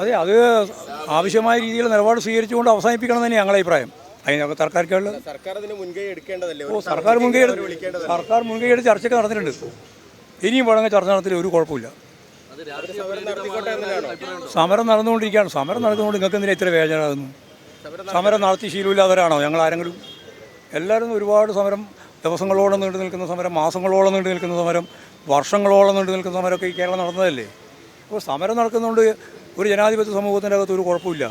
അതെ അത് ആവശ്യമായ രീതിയിൽ നിലപാട് സ്വീകരിച്ചുകൊണ്ട് അവസാനിപ്പിക്കണം തന്നെ ഞങ്ങളുടെ അഭിപ്രായം. അതിനൊക്കെ തർക്കാർക്കുള്ള സർക്കാർ മുൻകൈ എടുക്കേണ്ടതല്ലേ? ഓ സർക്കാർ മുൻകൈ എടുത്ത് സർക്കാർ മുൻകൈ എടുത്ത് ചർച്ചയൊക്കെ നടന്നിട്ടുണ്ട്. ഇനിയും വേണമെങ്കിൽ ചർച്ച നടത്തില്ല ഒരു കുഴപ്പമില്ല. സമരം നടന്നുകൊണ്ടിരിക്കുകയാണ്. സമരം നടന്നുകൊണ്ട് നിങ്ങൾക്ക് എന്തിനാ ഇത്ര വേദനയാകുന്നു? സമരം നടത്തി ശീലമില്ലാത്തവരാണോ? ഞങ്ങൾ ആരെങ്കിലും എല്ലാവരും ഒരുപാട് സമരം ദിവസങ്ങളോളം നീണ്ടു നിൽക്കുന്ന സമരം മാസങ്ങളോളം നീണ്ടു നിൽക്കുന്ന സമരം വർഷങ്ങളോളം നീണ്ടു നിൽക്കുന്ന സമരമൊക്കെ ഈ കേരളം നടന്നതല്ലേ? അപ്പോൾ സമരം നടക്കുന്നതുകൊണ്ട് ഒരു ജനാധിപത്യ സമൂഹത്തിന്റെ അകത്ത് ഒരു കുഴപ്പമില്ല.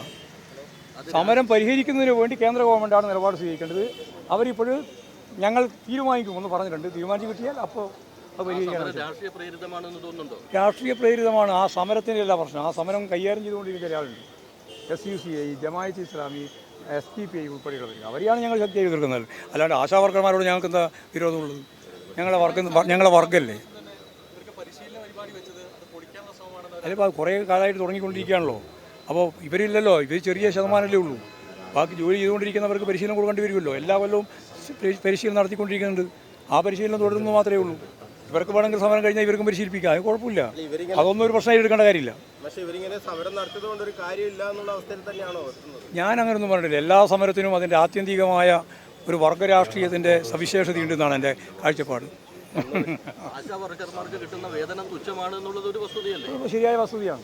സമരം പരിഹരിക്കുന്നതിന് വേണ്ടി കേന്ദ്ര ഗവൺമെന്റാണ് നിലപാട് സ്വീകരിക്കേണ്ടത്. അവരിപ്പോൾ ഞങ്ങൾ തീരുമാനിക്കുമെന്ന് പറഞ്ഞിട്ടുണ്ട്. തീരുമാനിച്ച് കിട്ടിയാൽ അപ്പോൾ അത് രാഷ്ട്രീയ പ്രേരിതമാണ്. ആ സമരത്തിന്റെ എല്ലാ പ്രശ്നം. ആ സമരം കൈകാര്യം ചെയ്തുകൊണ്ടിരിക്കുന്ന ഒരാളുണ്ട്. S U C I Jamaat Islami S T P I ഉൾപ്പെടെയുള്ളവർ അവരെയാണ് ഞങ്ങൾ ശക്തി എതിർക്കുന്നത്. അല്ലാണ്ട് ആശാ വർക്കർമാരോട് ഞങ്ങൾക്ക് എന്താ വിരോധമുള്ളത് ഞങ്ങളുടെ വർക്ക് ഞങ്ങളുടെ വർക്കല്ലേ അതിലിപ്പോൾ കുറേ കാലമായിട്ട് തുടങ്ങിക്കൊണ്ടിരിക്കുകയാണല്ലോ. അപ്പോൾ ഇവരില്ലല്ലോ ഇവർ ചെറിയ ശതമാനമല്ലേ ഉള്ളൂ. ബാക്കി ജോലി ചെയ്തുകൊണ്ടിരിക്കുന്നവർക്ക് പരിശീലനം കൊടുക്കേണ്ടി വരുമല്ലോ. എല്ലാ കൊല്ലവും പരിശീലനം നടത്തിക്കൊണ്ടിരിക്കുന്നുണ്ട്. ആ പരിശീലനം തുടരുന്നു മാത്രമേ ഉള്ളൂ. ഇവർക്ക് വേണമെങ്കിൽ സമരം കഴിഞ്ഞാൽ ഇവർക്കും പരിശീലിപ്പിക്കാം. അത് കുഴപ്പമില്ല. അതൊന്നും ഒരു പ്രശ്നമായി എടുക്കേണ്ട കാര്യമില്ല. ഞാൻ അങ്ങനെയൊന്നും പറഞ്ഞിട്ടില്ല. എല്ലാ സമരത്തിനും അതിന്റെ ആത്യന്തികമായ ഒരു വർഗ രാഷ്ട്രീയത്തിന്റെ സവിശേഷതയുണ്ടെന്നാണ് എന്റെ കാഴ്ചപ്പാട്. ആശാ വർക്കർമാർക്ക് കിട്ടുന്ന വേതനം തുച്ഛമാണ് എന്നുള്ളത് ഒരു വസ്തുതയല്ലേ? ശരിയായ വസ്തുതയാണ്.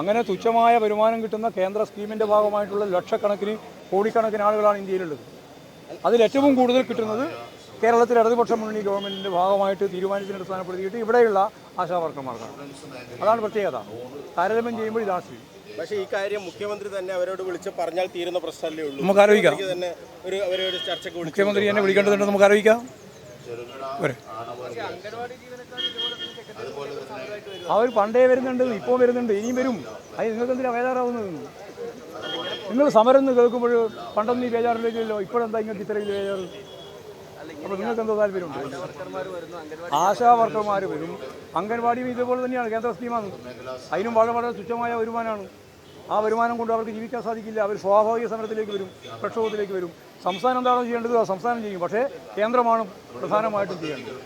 അങ്ങനെ തുച്ഛമായ വരുമാനം കിട്ടുന്ന കേന്ദ്ര സ്കീമിന്റെ ഭാഗമായിട്ടുള്ള ലക്ഷക്കണക്കിന് കോടിക്കണക്കിന് ആളുകളാണ് ഇന്ത്യയിലുള്ളത്. അതിൽ ഏറ്റവും കൂടുതൽ കിട്ടുന്നത് കേരളത്തിൽ ഇടതുപക്ഷ മുന്നണി ഗവൺമെന്റിന്റെ ഭാഗമായിട്ട് തീരുമാനത്തിന് അടിസ്ഥാനപ്പെടുത്തിയിട്ട് ഇവിടെയുള്ള ആശാവർക്കർമാർക്കാണ് അതാണ് പ്രത്യേകത. താരതമ്യം ചെയ്യുമ്പോൾ ഇതാണ് സ്ഥിതി. പക്ഷേ ഈ കാര്യം മുഖ്യമന്ത്രി തന്നെ അവരോട് വിളിച്ച് പറഞ്ഞാൽ തീരുന്ന പ്രശ്നമല്ലേ ഉള്ളൂ. നമുക്ക് ആലോചിക്കാം മുഖ്യമന്ത്രി തന്നെ ഒരു അവരൊരു ചർച്ചയ്ക്ക് വിളിച്ചു മുഖ്യമന്ത്രി എന്നെ വിളിക്കേണ്ടതുണ്ട് നമുക്ക് ആലോചിക്കാം അവർ പണ്ടേ വരുന്നുണ്ട് ഇപ്പോൾ വരുന്നുണ്ട് ഇനിയും വരും. അത് നിങ്ങൾക്ക് എന്തിനാണ് വേദാറാവുന്നത്? നിങ്ങൾ സമരം എന്ന് കേൾക്കുമ്പോൾ പണ്ടൊന്നും ഈ ബേജാറില്ലല്ലോ ഇപ്പോഴെന്താ ഇങ്ങനത്തെ ഇത്ര ഇത് ബേജാറ്? അപ്പോൾ നിങ്ങൾക്ക് എന്തോ താല്പര്യമുണ്ട്? ആശാ വർക്കർമാർ വരും. അംഗൻവാടിയും ഇതുപോലെ തന്നെയാണ് കേന്ദ്ര സ്കീമാണ്. അതിനും വളരെ വളരെ തുച്ഛമായ വരുമാനമാണ്. ആ വരുമാനം കൊണ്ട് അവർക്ക് ജീവിക്കാൻ സാധിക്കില്ല. അവർ സ്വാഭാവിക സമരത്തിലേക്ക് വരും പ്രക്ഷോഭത്തിലേക്ക് വരും. സംസ്ഥാനം എന്താണോ ചെയ്യേണ്ടത് ആ സംസ്ഥാനം ചെയ്യും. പക്ഷേ കേന്ദ്രമാണ് പ്രധാനമായിട്ടും ചെയ്യേണ്ടത്.